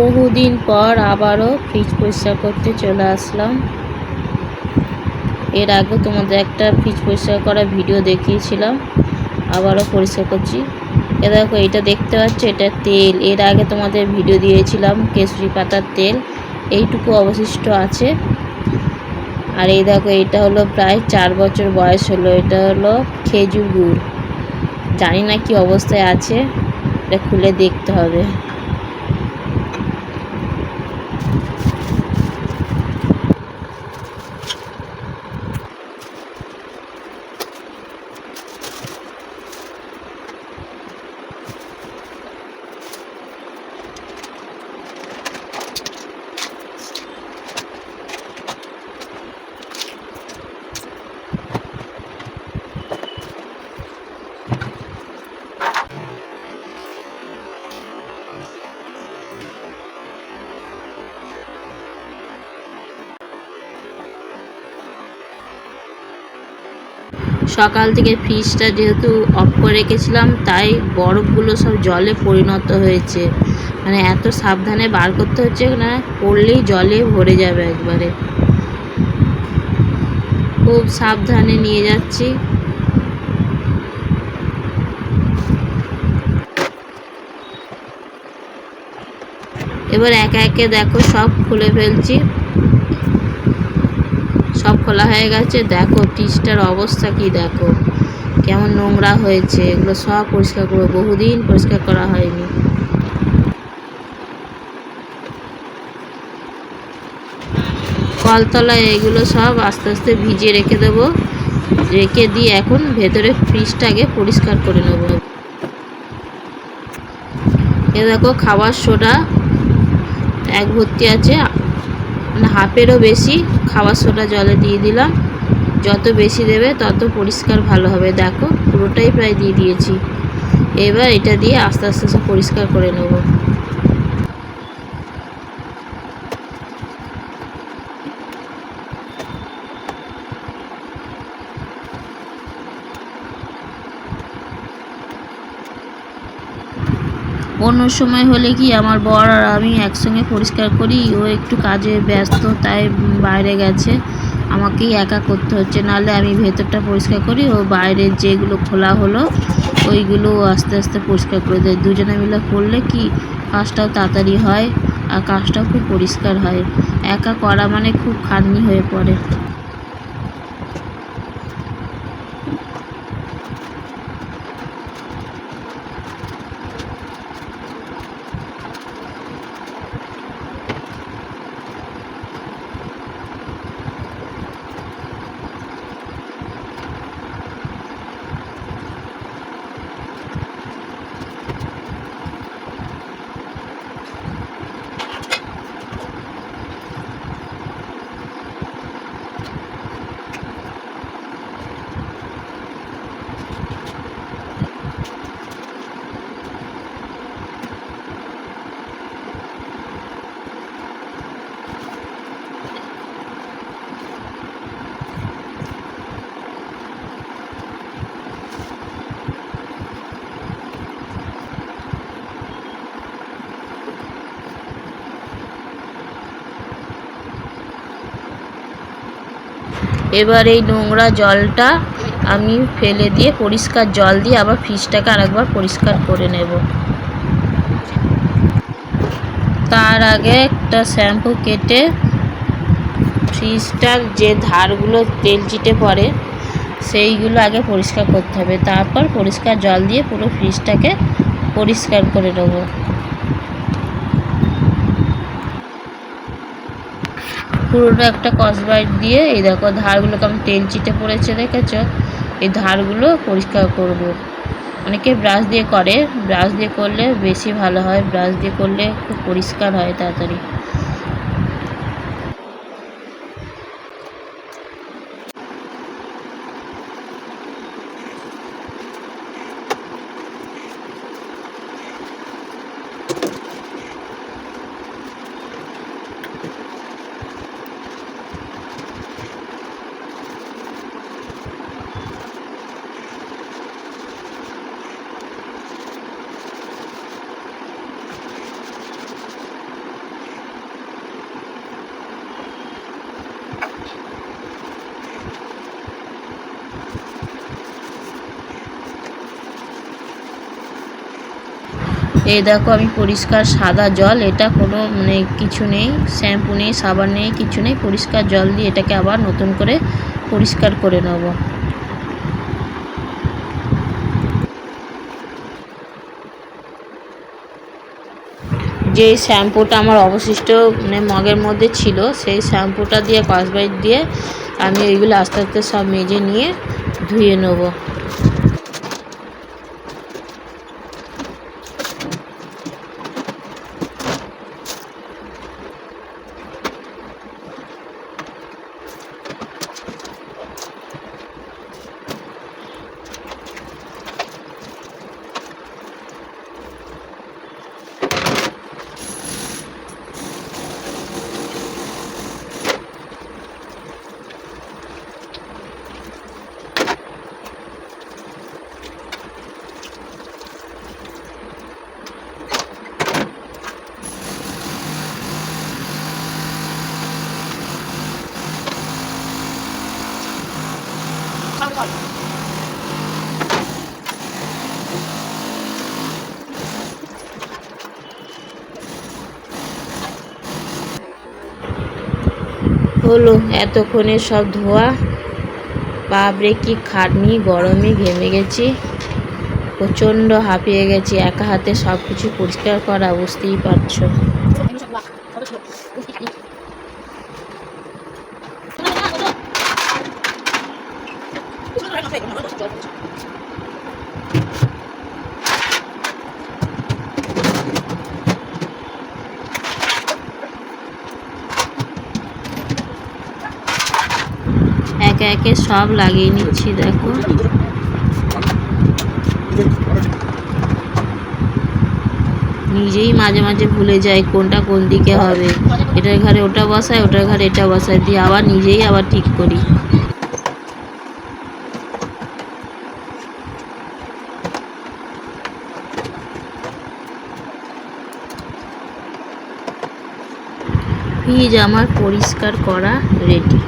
বহুদিন পর আবারও ফ্রিজ পরিষ্কার করতে চলে আসলাম। এর আগে তোমাদের একটা ফ্রিজ পরিষ্কার করা ভিডিও দেখিয়েছিলাম, আবারও পরিষ্কার করছি। এ দেখো, এটা দেখতে পাচ্ছ, এটা তেল। এর আগে তোমাদের ভিডিও দিয়েছিলাম, কেশরি পাতার তেল। এইটুকু অবশিষ্ট আছে। আর এই দেখো, এটা হলো প্রায় চার বছর বয়স হলো। এটা হলো খেজুর গুড়। জানি না কি অবস্থায় আছে, এটা খুলে দেখতে হবে। সকাল থেকে ফ্রিজটা যেহেতু অফ করে রেখেছিলাম, তাই বরফগুলো সব জলে পরিণত হয়েছে। মানে এত সাবধানে বার করতে হচ্ছে না, পড়লেই জলে ভরে যাবে একবারে। খুব সাবধানে নিয়ে যাচ্ছি। এবার একে একে দেখো সব খুলে ফেলছি। সব খোলা হয়ে গেছে। দেখো ফ্রিজটার অবস্থা কি দেখো? কেমন নোংরা হয়েছে। এগুলো সব পরিষ্কার করব। বহুদিন পরিষ্কার করা হয়নি। কলতলায় এগুলো সব আস্তে আস্তে ভিজিয়ে রেখে দেবো। রেখে দিয়ে এখন ভেতরে ফ্রিজটাকে পরিষ্কার করে নেব। এ দেখো, খাবার সোডা এক ভর্তি আছে। মানে হাফেরও বেশি খাবার সোডা জলে দিয়ে দিলাম। যত বেশি দেবে তত পরিষ্কার ভালো হবে। দেখো, পুরোটাই প্রায় দিয়ে দিয়েছি। এবার এটা দিয়ে আস্তে আস্তে সব পরিষ্কার করে নেব। অন্য সময় হলে কি আমার বর আর আমি একসঙ্গে পরিষ্কার করি? ও একটু কাজে ব্যস্ত, তাই বাইরে গেছে। আমাকেই একা করতে হচ্ছে। নাহলে আমি ভেতরটা পরিষ্কার করি, ও বাইরের যেগুলো খোলা হলো, ওইগুলো আস্তে আস্তে পরিষ্কার করে দেয়। দুজনে মিলে করলে কি কাজটাও তাড়াতাড়ি হয় আর কাজটাও খুব পরিষ্কার হয়। একা করা মানে খুব খাটনি হয়ে পড়ে। এবার এই নোংরা জলটা আমি ফেলে দিয়ে পরিষ্কার জল দিয়ে আবার ফ্রিজটাকে আরেকবার পরিষ্কার করে নেব। তার আগে একটা শ্যাম্পু কেটে ফ্রিজটার যে ধারগুলো তেল চিটে পড়ে, সেইগুলো আগে পরিষ্কার করতে হবে। তারপর পরিষ্কার জল দিয়ে পুরো ফ্রিজটাকে পরিষ্কার করে নেব। পুরোটা একটা কসবাইট দিয়ে, এই দেখো ধারগুলো আমি তেল চিটে পড়েছে দেখেছ? এই ধারগুলো পরিষ্কার করব। অনেকে ব্রাশ দিয়ে করে। ব্রাশ দিয়ে করলে বেশি ভালো হয়। ব্রাশ দিয়ে করলে খুব পরিষ্কার হয় তাড়াতাড়ি। এই দেখো, আমি পরিষ্কার সাদা জল, এটা কোনো মানে কিছু নেই, শ্যাম্পু নেই, সাবান নেই, কিছু নেই, পরিষ্কার জল দিয়ে এটাকে আবার নতুন করে পরিষ্কার করে নেব। যে শ্যাম্পুটা আমার অবশিষ্ট মানে মগের মধ্যে ছিল, সেই শ্যাম্পুটা দিয়ে কসবাইট দিয়ে আমি ওইগুলো আস্তে আস্তে সব মেজে নিয়ে ধুয়ে নেব। হলো? এতক্ষণে সব ধোয়া। বাপরে, কি খাটনি, গরমে ঘেমে গেছি। প্রচণ্ড হাঁপিয়ে গেছি। একা হাতে সব কিছু পরিষ্কার করা, বুঝতেই পারছ। একে একে সব লাগিয়ে নিচ্ছি, দেখো। নিজেই মাঝে মাঝে ভুলে যাই কোনটা কোন দিকে হবে। এটার ঘরে ওটা বসায় ওটার ঘরে এটা বসায় দিয়ে আবার নিজেই আবার ঠিক করি। ফ্রিজ আমার পরিষ্কার করা রেডি।